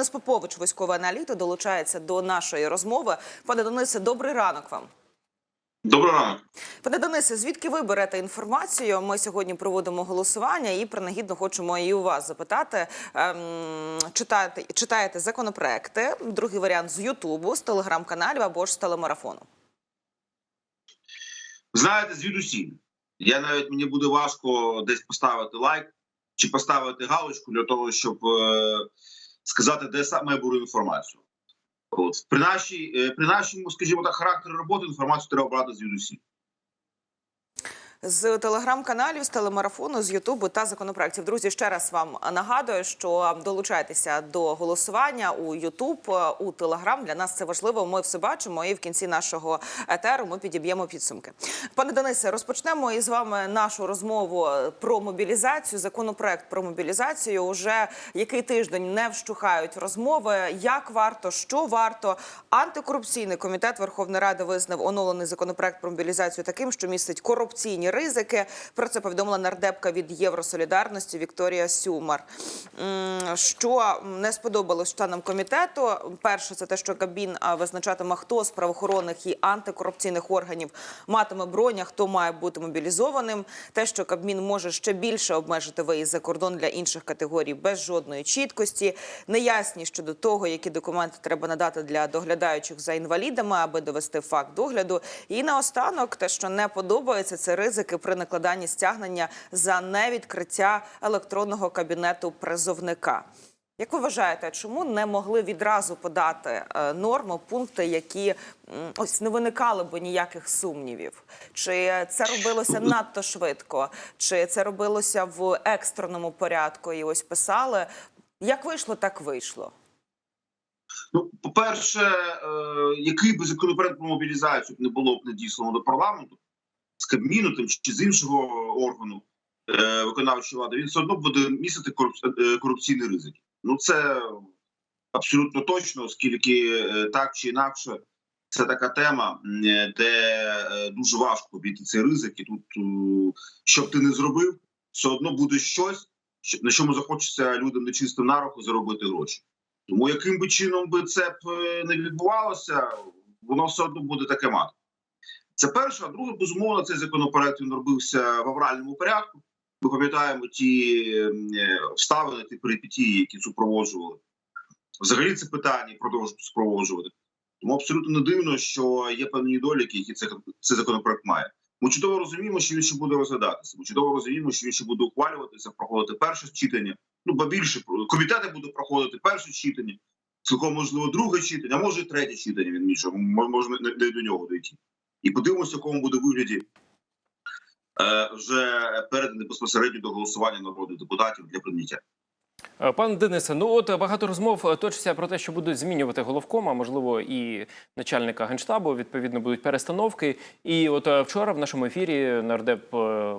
Денис Попович, військовий аналітик, долучається до нашої розмови. Пане Денисе, добрий ранок вам. Доброго ранку. Пане Денисе, звідки ви берете інформацію? Ми сьогодні проводимо голосування і принагідно хочемо і у вас запитати. Ем, читаєте, читаєте законопроекти, другий варіант з Ютубу, з телеграм-каналів або ж з телемарафону. Знаєте, звідусіль. Я навіть мені буде важко десь поставити лайк чи поставити галочку для того, щоб е, сказати, де саме я беру інформацію. От при нашій, е, при нашому, скажімо так, характері роботи інформацію треба брати звідусіль. З телеграм-каналів, з телемарафону, з Ютубу та законопроектів. Друзі, ще раз вам нагадую, що долучайтеся до голосування у Ютуб, у Телеграм. Для нас це важливо. Ми все бачимо. І в кінці нашого етеру ми підіб'ємо підсумки. Пане Денисе, розпочнемо із вами нашу розмову про мобілізацію. Законопроект про мобілізацію. Уже який тиждень не вщухають розмови. Як варто, що варто. Антикорупційний комітет Верховної Ради визнав оновлений законопроект про мобілізацію таким, що містить корупційні ризики. Про це повідомила нардепка від Євросолідарності Вікторія Сюмар. Що не сподобалось членам комітету. Перше, це те, що Кабмін а, визначатиме, хто з правоохоронних і антикорупційних органів матиме броня, хто має бути мобілізованим. Те, що Кабмін може ще більше обмежити виїзд за кордон для інших категорій без жодної чіткості. Неясність щодо того, які документи треба надати для доглядаючих за інвалідами, аби довести факт догляду. І наостанок, те, що не подобається, це ризики при накладанні стягнення за невідкриття електронного кабінету призовника. Як ви вважаєте, чому не могли відразу подати е, норму, пункти, які ось не виникало би ніяких сумнівів? Чи це робилося надто швидко, чи це робилося в екстреному порядку? І ось писали. Як вийшло, так вийшло. Ну, по-перше, е, який би законопроект про мобілізацію не було б надіслано до парламенту з Кабміну там, чи з іншого органу е, виконавчої влади, він все одно буде містити е, корупційні ризики. Ну це абсолютно точно, оскільки е, так чи інакше. Це така тема, е, де дуже важко обійти цей ризик, і тут, що б ти не зробив, все одно буде щось, на чому захочеться людям нечистим на руку заробити гроші. Тому яким би чином би це б не відбувалося, воно все одно буде таке мати. Це перше, а друге, безумовно, цей законопроект він робився в авральному порядку. Ми пам'ятаємо ті е, обставини, ті перипетії, які супроводжували. Взагалі це питання продовжують супроводжувати. Тому абсолютно не дивно, що є певні недоліки, які цей, цей законопроект має. Ми чудово розуміємо, що він ще буде розглядатися. Ми чудово розуміємо, що він ще буде ухвалюватися, проходити перше читання. Ну, ба більше комітети буде проходити перше читання, цілком можливо, друге читання, а може третє читання. Він можна не, не до нього дійти. І подивимося, в якому буде вигляді е, вже переданий безпосередньо до голосування народних депутатів для прийняття. Е, Пане Денисе, ну от багато розмов е, точиться про те, що будуть змінювати головкома, можливо, і начальника генштабу. Відповідно, будуть перестановки. І от вчора в нашому ефірі нардеп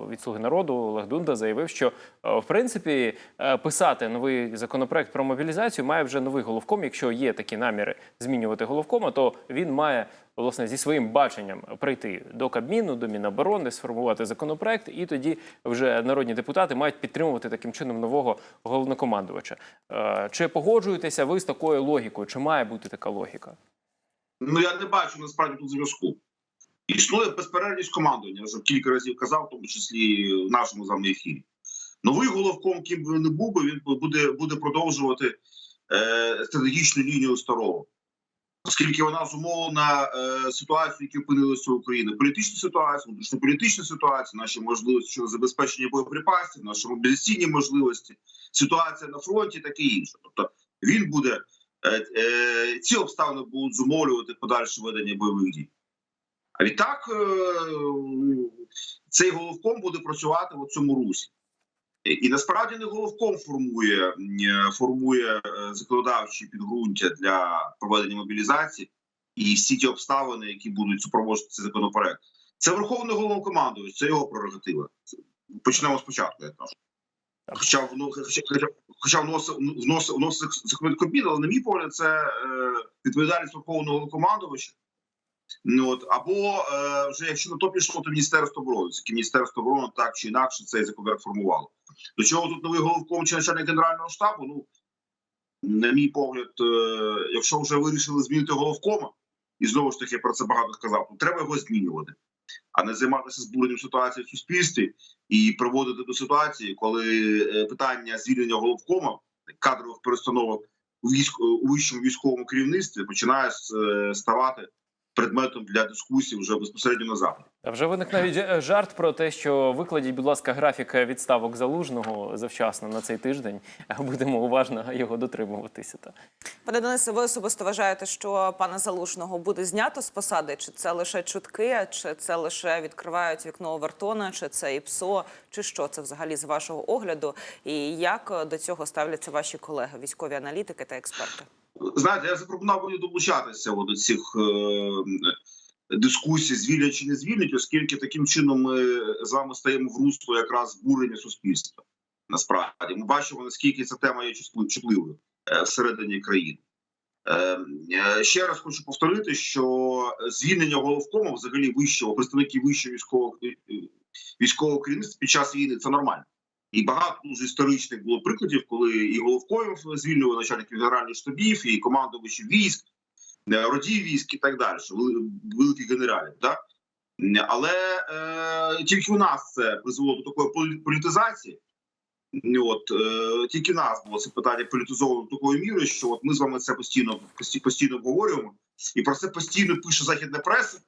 від слуги народу Олег Дунда заявив, що в принципі писати новий законопроект про мобілізацію має вже новий головком. Якщо є такі наміри змінювати головкома, то він має власне зі своїм баченням прийти до Кабміну, до Міноборони, сформувати законопроект, і тоді вже народні депутати мають підтримувати таким чином нового головнокомандувача. Е, Чи погоджуєтеся ви з такою логікою? Чи має бути така логіка? Ну я не бачу насправді тут зв'язку. Існує безперервність командування. Я вже кілька разів казав, в тому числі в нашому з ефірі. Новий головком, ким би не був би, він буде, буде продовжувати е, стратегічну лінію старого. Оскільки вона зумовлена е, ситуацією, які опинилися в Україні, політична ситуація, внутрішньополітична ситуація, наші можливості щодо забезпечення боєприпасів, наші мобілізаційні можливості, ситуація на фронті, таке інше. Тобто він буде е, е, ці обставини будуть зумовлювати подальше ведення бойових дій. А відтак е, цей головком буде працювати в цьому русі. І, насправді не головком формує, е, формує е, законодавчі підґрунтя для проведення мобілізації і всі ті обставини, які будуть супроводжувати цей законопроект. Це Верховний головнокомандувач, це його прерогатива. Почнемо спочатку, я кажу. Хоча воно хоча, хоча, вносить вносить вносить але на мій погляд, це е, відповідальність Верховного головнокомандувача. Ну от або е, вже якщо на то пішло, то міністерство оборони, міністерство оборони так чи інакше цей законопроект формувало. До чого тут новий головком чи начальник генерального штабу? Ну на мій погляд, е, якщо вже вирішили змінити головкома, і знову ж таки я про це багато сказав, то треба його змінювати, а не займатися збуренням ситуації в суспільстві і приводити до ситуації, коли е, питання звільнення головкома кадрових перестановок у військ у вищому військовому керівництві починає е, ставати предметом для дискусії вже безпосередньо на заході. Вже виник навіть е, жарт про те, що викладіть, будь ласка, графік відставок залужного завчасно на цей тиждень. Будемо уважно його дотримуватися. Та. Пане Денисе, ви особисто вважаєте, що пана Залужного буде знято з посади? Чи це лише чутки, чи це лише відкривають вікно Овертона, чи це ІПСО, чи що це взагалі з вашого огляду? І як до цього ставляться ваші колеги, військові аналітики та експерти? Знаєте, я запропонував не долучатися до цих е, дискусій, звільнять чи не звільнять, оскільки таким чином ми з вами стаємо в русло якраз бурення суспільства. Насправді ми бачимо наскільки ця тема є чутли- чутливою е, всередині країни. Е, е, ще раз хочу повторити, що звільнення головкому, взагалі вищого представників вищого військового військового керівництва під час війни це нормально. І багато дуже історичних було прикладів, коли і головкоїв звільнювали начальників генеральних штабів, і командувачів військ, е, родів військ і так далі, великих генералів. Так? Але е, тільки у нас це призвело до такої полі- політизації. От е, тільки в нас було це питання політизовано такою мірою, що от ми з вами це постійно постійно обговорюємо, і про це постійно пише західна преса.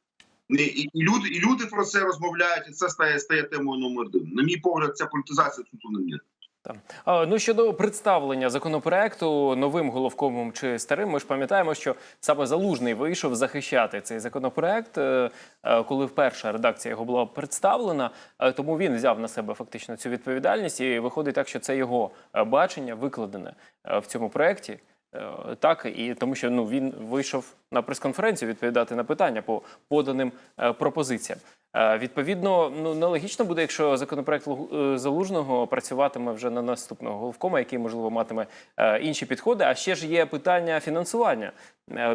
І, і, люди, і люди про це розмовляють, і це стає стає темою номер один. На мій погляд, ця політизація тут не мір. Там. Ну щодо представлення законопроекту новим головкомом чи старим, ми ж пам'ятаємо, що саме залужний вийшов захищати цей законопроект, е, е, коли перша редакція його була представлена. Е, Тому він взяв на себе фактично цю відповідальність, і виходить так, що це його бачення викладене в цьому проекті. Е, Так, і тому що ну він вийшов на прес-конференцію відповідати на питання по поданим е, пропозиціям. Е, Відповідно, ну нелогічно буде, якщо законопроект залужного працюватиме вже на наступного головкома, який можливо матиме інші підходи. А ще ж є питання фінансування.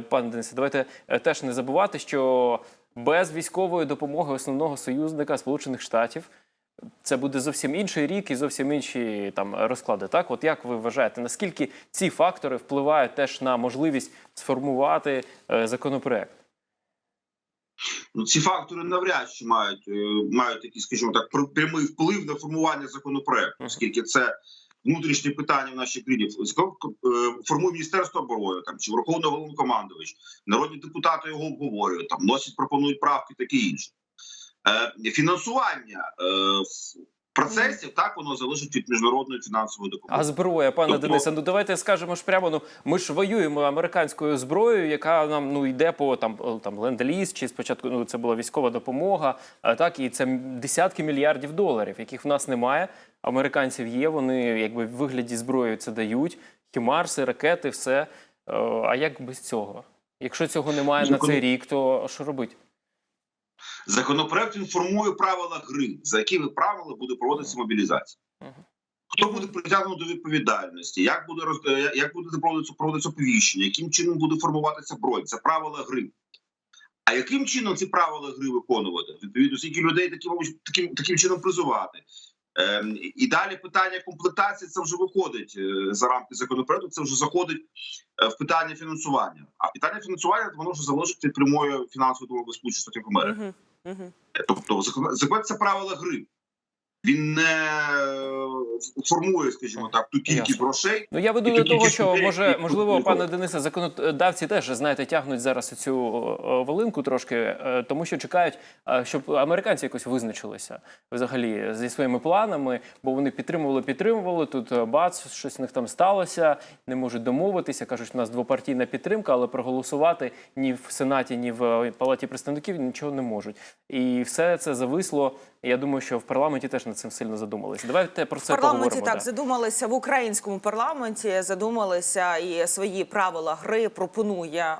Пане Денисе, давайте теж не забувати, що без військової допомоги основного союзника Сполучених Штатів. Це буде зовсім інший рік і зовсім інші там розклади. Так, от як ви вважаєте, наскільки ці фактори впливають теж на можливість сформувати е, законопроект? Ну, ці фактори навряд чи мають е, мають такий, скажімо так, пр- прямий вплив на формування законопроекту, оскільки це внутрішнє питання в нашій країні. Е, формує міністерство оборони там чи верховний головнокомандувач, народні депутати його обговорюють, там носять, пропонують правки, таке інше. Е, фінансування е, процесів так воно залежить від міжнародної фінансової допомоги. А зброя, пане Тобто- Денисе, ну давайте скажемо ж прямо. Ну ми ж воюємо американською зброєю, яка нам ну йде по там там ленд-ліз, чи спочатку ну це була військова допомога. А так і це десятки мільярдів доларів, яких в нас немає. Американців є. Вони якби в вигляді зброї це дають. Хімарси, ракети, все. Е, А як без цього? Якщо цього немає на Закон- цей рік, то що робити? Законопроект інформує правила гри, за якими правила буде проводитися мобілізація. Хто буде притягнуто до відповідальності, як буде роз... е, як буде проводитися, проводитися оповіщення, яким чином буде формуватися бронь? Це правила гри. А яким чином ці правила гри виконувати? Відповідно, скільки людей таким таким, таким чином призувати? Ем, і далі питання комплектації це вже виходить е, за рамки законопроекту. Це вже заходить е, в питання фінансування. А питання фінансування воно вже залежить від прямої фінансової допомоги Сполучених Штатів Америки. Тобто це правила гри. Він не е, формує, скажімо так, ту кількість Ясно. грошей. Ну я веду до того, що людей, може можливо, пане Денисе, законодавці теж знаєте, тягнуть зараз цю волинку трошки, е, тому що чекають, е, щоб американці якось визначилися взагалі зі своїми планами, бо вони підтримували, підтримували. Тут бац, щось в них там сталося, не можуть домовитися. кажуть, у нас двопартійна підтримка, але проголосувати ні в сенаті, ні в палаті представників нічого не можуть. І все це зависло. Я думаю, що в парламенті теж над цим сильно задумалися. Давайте про В це парламенті поговоримо. так да. задумалися в українському парламенті. Задумалися і свої правила гри пропонує е,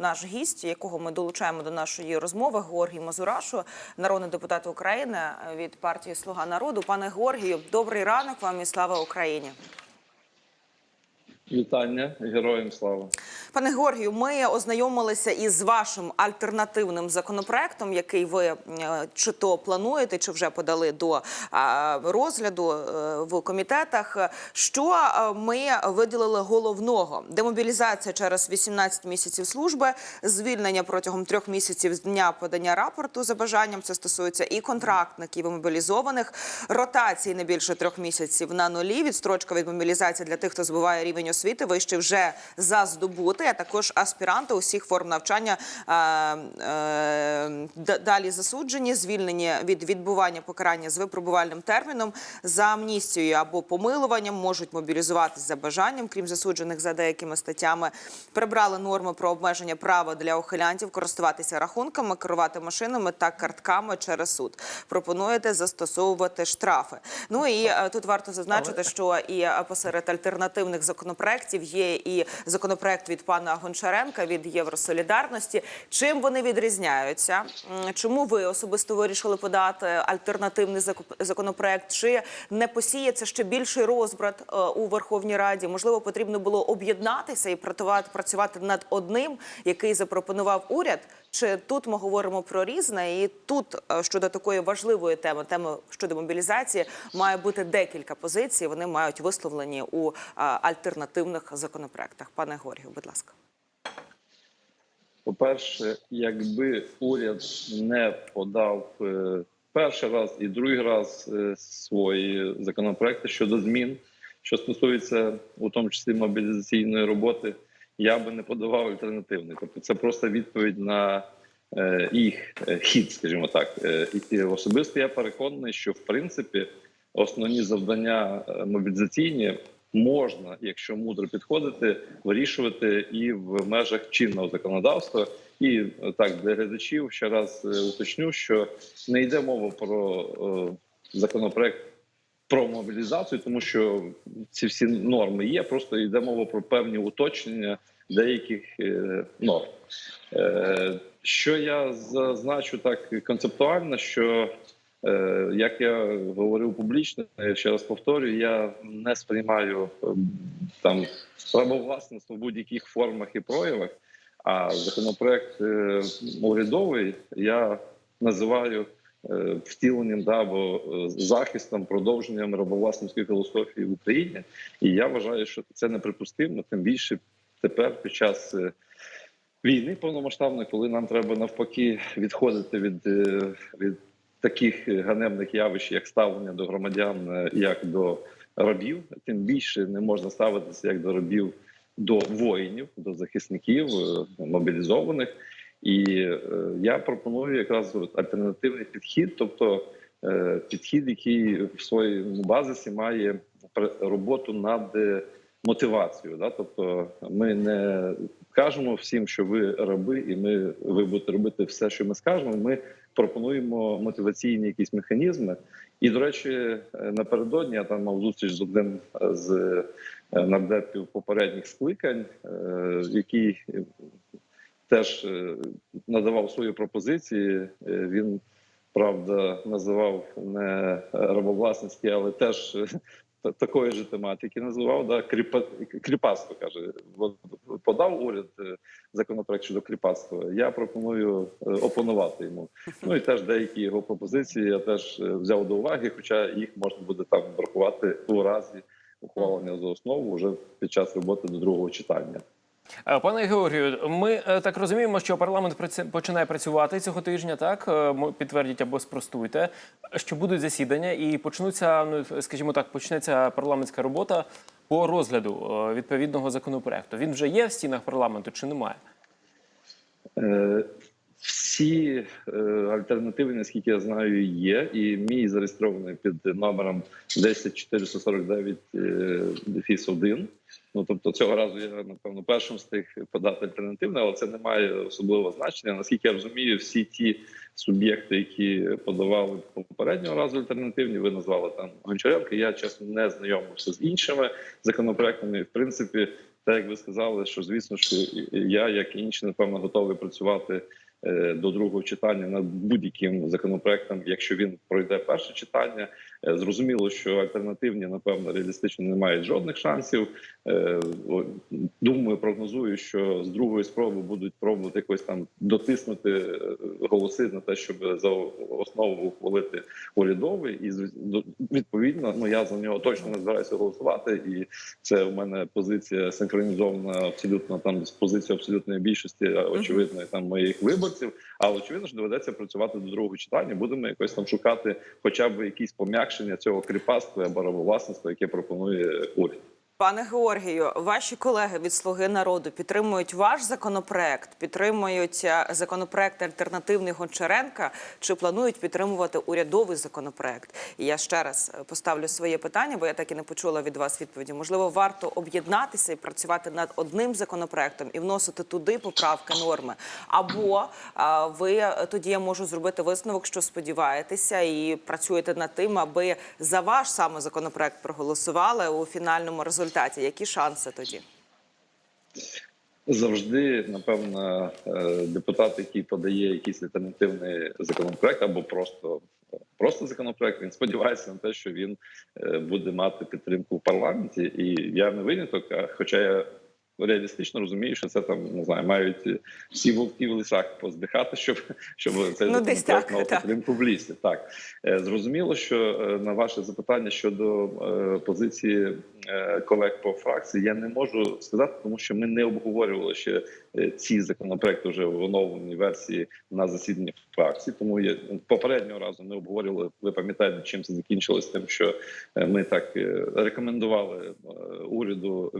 наш гість, якого ми долучаємо до нашої розмови. Георгій Мазурашу, народний депутат України від партії Слуга народу. Пане Георгію, добрий ранок вам і слава Україні. Вітання, героям слава. Пане Георгію, ми ознайомилися із вашим альтернативним законопроектом, який ви е, чи то плануєте, чи вже подали до е, розгляду е, в комітетах. Що ми виділили головного: демобілізація через 18 місяців служби, звільнення протягом трьох місяців з дня подання рапорту за бажанням. Це стосується і контрактників, і мобілізованих, ротації не більше трьох місяців на нулі, відстрочка від мобілізації для тих, хто збиває рівень вище вже за здобути, а також аспіранти усіх форм навчання е, е, далі засуджені, звільнені від відбування покарання з випробувальним терміном за амністією або помилуванням, можуть мобілізуватись за бажанням, крім засуджених за деякими статтями. Прибрали норми про обмеження права для ухилянтів користуватися рахунками, керувати машинами та картками через суд. Пропонуєте застосовувати штрафи. Ну і е, тут варто зазначити, що і посеред альтернативних законопроєктів є і законопроект від пана Гончаренка від Євросолідарності. Чим вони відрізняються? Чому ви особисто вирішили подати альтернативний законопроект? Чи не посіється ще більший розбрат е, у Верховній Раді? Можливо, потрібно було об'єднатися і працювати над одним, який запропонував уряд? Чи тут ми говоримо про різне? І тут е, щодо такої важливої теми, теми щодо мобілізації, має бути декілька позицій. Вони мають висловлені у е, альтернативних законопроектах. Пане Горгію, будь ласка. По-перше, якби уряд не подав е, перший раз і другий раз е, свої законопроекти щодо змін, що стосується у тому числі мобілізаційної роботи, я би не подавав альтернативний. Тобто, це просто відповідь на е, їх хід, скажімо так. І- особисто я переконаний, що в принципі основні завдання мобілізаційні можна, якщо мудро підходити, вирішувати і в межах чинного законодавства. І е, так для глядачів ще раз е, уточню, що не йде мова про е, законопроект про мобілізацію, тому що ці всі норми є. Просто йде мова про певні уточнення деяких норм. Що я зазначу так концептуально, що Як я говорив публічно, я ще раз повторюю, я не сприймаю е, там правовласництво в будь-яких формах і проявах. А законопроект е, урядовий я називаю е, втіленням да, або е, захистом, продовженням рабовласницької філософії в Україні. І я вважаю, що це неприпустимо, тим більше тепер під час. е, Війни повномасштабної, коли нам треба навпаки відходити від, е, від таких ганебних явищ, як ставлення до громадян, е, як до рабів, тим більше не можна ставитися як до рабів до воїнів, до захисників е, мобілізованих. І е, я пропоную якраз альтернативний підхід, тобто підхід, який в своєму базисі має роботу над мотивацією. Да? Тобто, ми не кажемо всім, що ви раби, і ми ви будете робити все, що ми скажемо. Ми пропонуємо мотиваційні якісь механізми. І, до речі, е, напередодні я там мав зустріч з одним е, з е, нардепів попередніх скликань, який теж надавав свої пропозиції. Він правда називав не рабовласницькі, але теж такої ж тематики називав да кріпа, кріпацтво. каже, подав уряд е, законопроект щодо кріпацтва. Я пропоную е, опонувати йому. Ну і теж деякі його пропозиції я теж е, взяв до уваги, хоча їх можна буде там врахувати у разі ухвалення за основу вже під час роботи до другого читання. Е, Пане Георгію, ми е, так розуміємо, що парламент починає працювати цього тижня. Так Е, підтвердіть або спростуйте, що будуть засідання і почнуться. Ну скажімо так, почнеться парламентська робота по розгляду відповідного законопроекту. Він вже є в стінах парламенту чи немає? Е, Всі е, альтернативи, наскільки я знаю, є, і мій зареєстрований під номером 10449 е, дефіс 1. Ну тобто цього разу я напевно першим встиг подати альтернативне, але це не має особливого значення. Наскільки я розумію, всі ті суб'єкти, які подавали попереднього разу альтернативні, ви назвали там Гончаренко. Я чесно не знайомився з іншими законопроектами. В принципі, так як ви сказали, що звісно, що я, як і інші, напевно, готовий працювати е, до другого читання над будь-яким законопроектом, якщо він пройде перше читання. Е, Зрозуміло, що альтернативні, напевно, реалістично не мають жодних шансів. Е, Думаю, прогнозую, що з другої спроби будуть пробувати якось там дотиснути е, голоси на те, щоб за основу ухвалити урядовий, і відповідно, ну я за нього точно не збираюся голосувати, і це у мене позиція синхронізована абсолютно там з позицією абсолютної більшості, а, очевидно, там моїх виборців. Але очевидно, що доведеться працювати до другого читання. Будемо якось там шукати, хоча б якісь пом'якшення цього кріпацтва або рабовласництва, яке пропонує уряд. Пане Георгію, ваші колеги від Слуги народу підтримують ваш законопроект, підтримують е, законопроект альтернативний Гончаренка, чи планують підтримувати урядовий законопроект? І я ще раз е, поставлю своє питання, бо я так і не почула від вас відповіді. Можливо, варто об'єднатися і працювати над одним законопроектом і вносити туди поправки норми. Або а, ви е, тоді я можу зробити висновок, що сподіваєтеся і працюєте над тим, аби за ваш саме законопроект проголосували у фінальному результаті. Які шанси тоді? Завжди, напевно, е, депутат, який подає якийсь альтернативний законопроект або просто просто законопроект, він сподівається на те, що він е, буде мати підтримку в парламенті. І я не виняток, хоча я реалістично розумію, що це там не знаю, мають всі вовки в лісах поздихати, щоб щоб цей Ну, десь так, мав підтримку в лісі. Так Е, зрозуміло, що е, на ваше запитання щодо е, позиції колег по фракції я не можу сказати, тому що ми не обговорювали ще ці законопроекти вже в оновленій версії на засіданні фракції. Тому я попереднього разу не обговорювали. Ви пам'ятаєте, чим це закінчилось? Тим, що ми так рекомендували уряду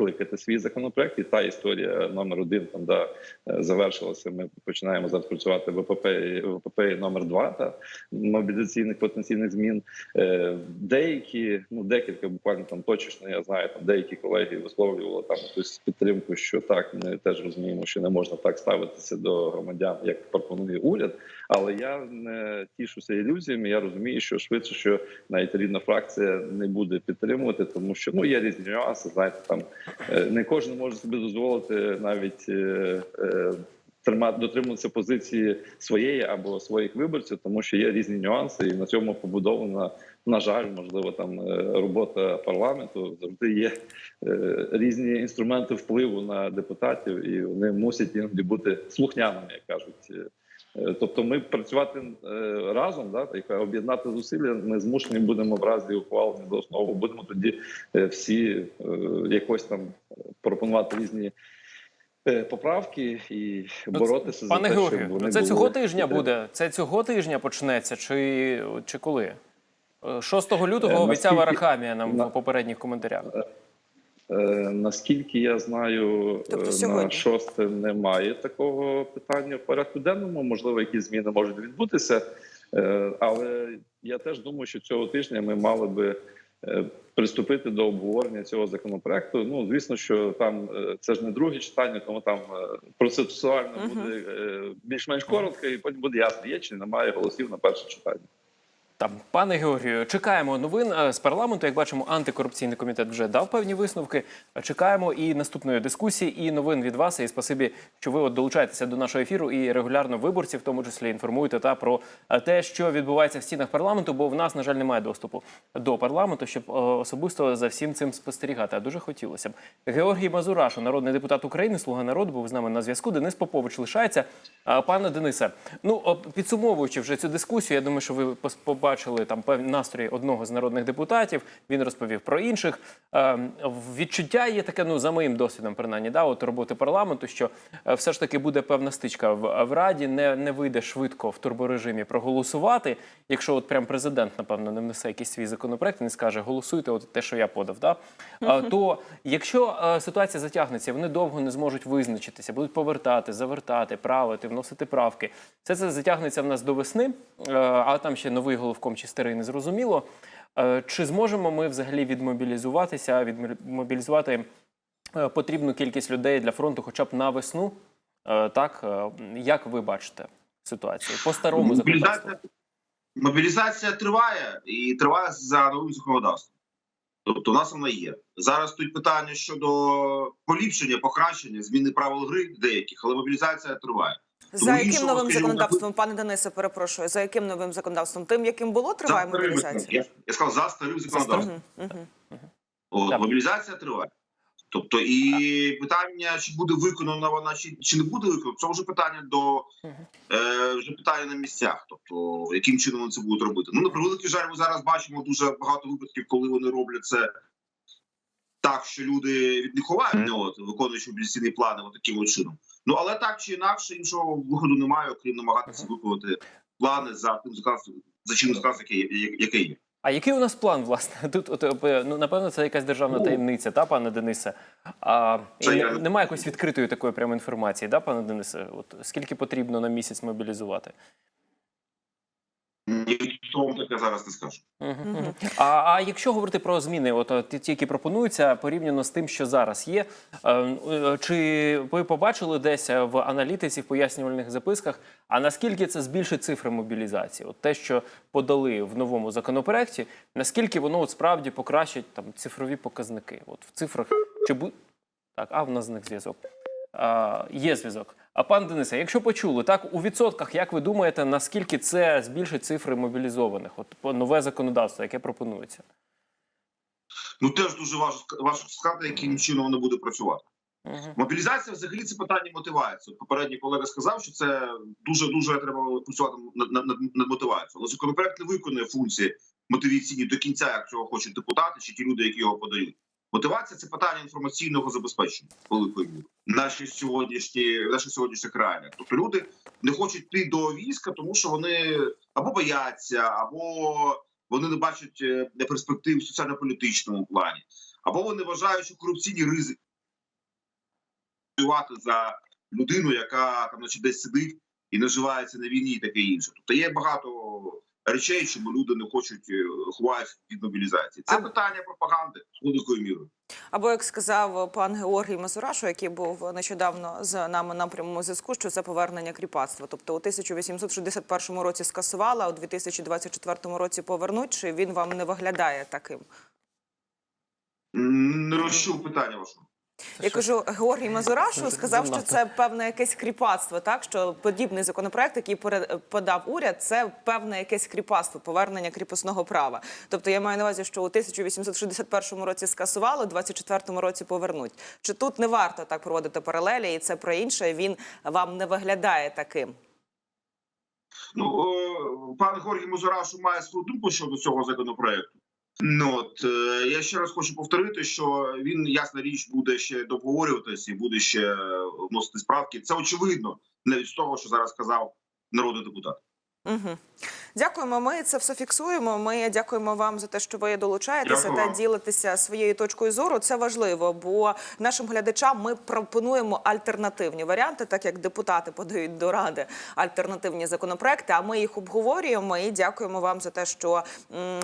відкликати свій законопроект, і та історія номер один там да е, завершилася. Ми починаємо зараз працювати в ВПП ВПП номер два та мобілізаційних потенційних змін. Е, Деякі, ну декілька буквально там точечно, я знаю, там деякі колеги висловлювали там якусь підтримку, що так ми теж розуміємо, що не можна так ставитися до громадян, як пропонує уряд. Але я не тішуся ілюзіями. Я розумію, що швидше, що навіть рідна фракція не буде підтримувати, тому що ну є різні нюанси. Знаєте, там е, не кожен може собі дозволити навіть. е, е, Тримати дотримуватися позиції своєї або своїх виборців, тому що є різні нюанси, і на цьому побудована, на жаль, можливо, там робота парламенту. Завжди є е, різні інструменти впливу на депутатів, і вони мусять іноді бути слухняними, як кажуть. Е, Тобто, ми працювати е, разом, да, так, об'єднати зусилля. Ми змушені будемо в разі ухвалення за основу. Будемо тоді е, всі е, якось там пропонувати різні. е, Поправки і Ну, боротися Пане за те, Георгію, щоб вони ну це були цього тижня буде. Це цього тижня почнеться, чи, чи коли? Е, 6 лютого Е, обіцяв Арахамія нам на- в попередніх коментарях. Е, Наскільки я знаю, Тобто е, сьогодні? на шосте немає такого питання в порядку денному. Можливо, якісь зміни можуть відбутися, Е, але я теж думаю, що цього тижня ми мали би приступити до обговорення цього законопроекту. Ну звісно, що там це ж не друге читання, тому там процесуально буде більш-менш коротко, і потім буде ясно, є чи немає голосів на перше читання. Там, пане Георгію, чекаємо новин е, з парламенту. Як бачимо, антикорупційний комітет вже дав певні висновки. Чекаємо і наступної дискусії, і новин від вас. І спасибі, що ви от долучаєтеся до нашого ефіру і регулярно виборців, в тому числі інформуєте та про е, те, що відбувається в стінах парламенту. Бо в нас, на жаль, немає доступу до парламенту, щоб е, особисто за всім цим спостерігати. А дуже хотілося б. Георгій Мазурашу, народний депутат України, слуга народу, був з нами на зв'язку. Денис Попович лишається. Пане Денисе, ну підсумовуючи вже цю дискусію, я думаю, що ви пос- побачили там певні настрої одного з народних депутатів. Він розповів про інших. Е, відчуття є таке, ну за моїм досвідом, принаймні, да, от роботи парламенту, що е, все ж таки буде певна стичка в, в раді, не, не вийде швидко в турборежимі проголосувати. Якщо от прям президент, напевно, не внесе якийсь свій законопроект, він скаже, голосуйте, от те, що я подав. Да? А, то якщо е, ситуація затягнеться, вони довго не зможуть визначитися, будуть повертати, завертати, правити, вносити правки. Все це затягнеться в нас до весни, е, а там ще новий головком чи старий незрозуміло. Е, Чи зможемо ми взагалі відмобілізуватися, відмобілізувати е, потрібну кількість людей для фронту, хоча б на весну? Е, Так, як ви бачите ситуацію по старому законодавству? Мобілізація, мобілізація триває і триває за новим законодавством. Тобто, у нас вона є. Зараз тут питання щодо поліпшення, покращення, зміни правил гри деяких, але мобілізація триває. За яким новим законодавством, пане Денисе, перепрошую, за яким новим законодавством? Тим, яким було, триває мобілізація? Я, я сказав за старим законодавством. Мгм, мгм. От, Так. мобілізація триває. Тобто, і питання, чи буде виконана вона, чи, чи не буде виконана, це вже питання до е, вже питання на місцях. Тобто, яким чином вони це будуть робити. Ну, на превеликий жаль, ми зараз бачимо дуже багато випадків, коли вони роблять це так, що люди від них ховають, ну, от, виконуючи мобілізаційні плани, от таким от чином. Ну але так чи інакше, іншого виходу немає, окрім намагатися виконати плани за тим законодавством, за чинним законодавством, яке є- є. А який у нас план, власне? Тут, от, е, ну, напевно, це якась державна таємниця, та, пане Денисе? А, і не- немає якоїсь відкритої такої прямо інформації, да, пане Денисе? От скільки потрібно на місяць мобілізувати? Ніхто вам таке зараз не Мгм. мгм. А, а якщо говорити про зміни, от ті, які пропонуються порівняно з тим, що зараз є, е, е, чи ви побачили десь е, в аналітиці, в пояснювальних записках, а наскільки це збільшить цифри мобілізації? От те, що подали в новому законопроекті, наскільки воно от справді покращить там цифрові показники? От в цифрах чи бу... так, а в нас зник зв'язок. Є зв'язок. А пан Денисе, якщо почули, так у відсотках, як ви думаєте, наскільки це збільшить цифри мобілізованих? От нове законодавство, яке пропонується? Ну теж дуже важко важко сказати, яким чином воно буде працювати. Угу. Мобілізація взагалі це питання мотивації. Попередній колега сказав, що це дуже дуже треба працювати над, над, над, над мотивацією. Але законопроект не виконує функції мотиваційні до кінця, як цього хочуть депутати чи ті люди, які його подають. Мотивація це питання інформаційного забезпечення великої міри. Наші сьогоднішні в наших сьогоднішніх реаліях. Тобто люди не хочуть йти до війська, тому що вони або бояться, або вони не бачать е, перспектив в соціально-політичному плані, або вони вважають, що корупційні ризики за людину, яка там значить, десь сидить і наживається на війні, і таке інше. Тобто є багато речей, чому люди не хочуть е, від мобілізації. Це А- питання пропаганди великою мірою. Або як сказав пан Георгій Мазурашу, який був нещодавно з нами на прямому зв'язку, що це повернення кріпацтва. Тобто у 1861 році скасували, а у 2024 році повернуть. Чи він вам не виглядає таким? Не розчув питання вашого. Я кажу, Георгій Мазурашу сказав, що це певне якесь кріпацтво, так що подібний законопроект, який подав уряд, це певне якесь кріпацтво, повернення кріпосного права. Тобто я маю на увазі, що у 1861 році скасували, у 24 році повернуть. Чи тут не варто так проводити паралелі, і це про інше він вам не виглядає таким? Ну е, пан Георгій Мозурашу має свою думку щодо цього законопроекту. Ну от е, я ще раз хочу повторити, що він ясна річ буде ще договорюватися і буде ще е, вносити справки. Це очевидно, навіть з того, що зараз сказав народний депутат. Угу. Дякуємо. Ми це все фіксуємо. Ми дякуємо вам за те, що ви долучаєтеся Дякую та ділитеся своєю точкою зору. Це важливо, бо нашим глядачам ми пропонуємо альтернативні варіанти, так як депутати подають до ради альтернативні законопроекти. А ми їх обговорюємо і дякуємо вам за те, що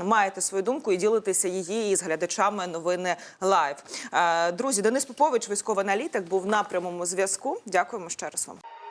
маєте свою думку і ділитеся її із глядачами новини лайв. Е, Друзі, Денис Попович, військовий аналітик, був на прямому зв'язку. Дякуємо ще раз вам.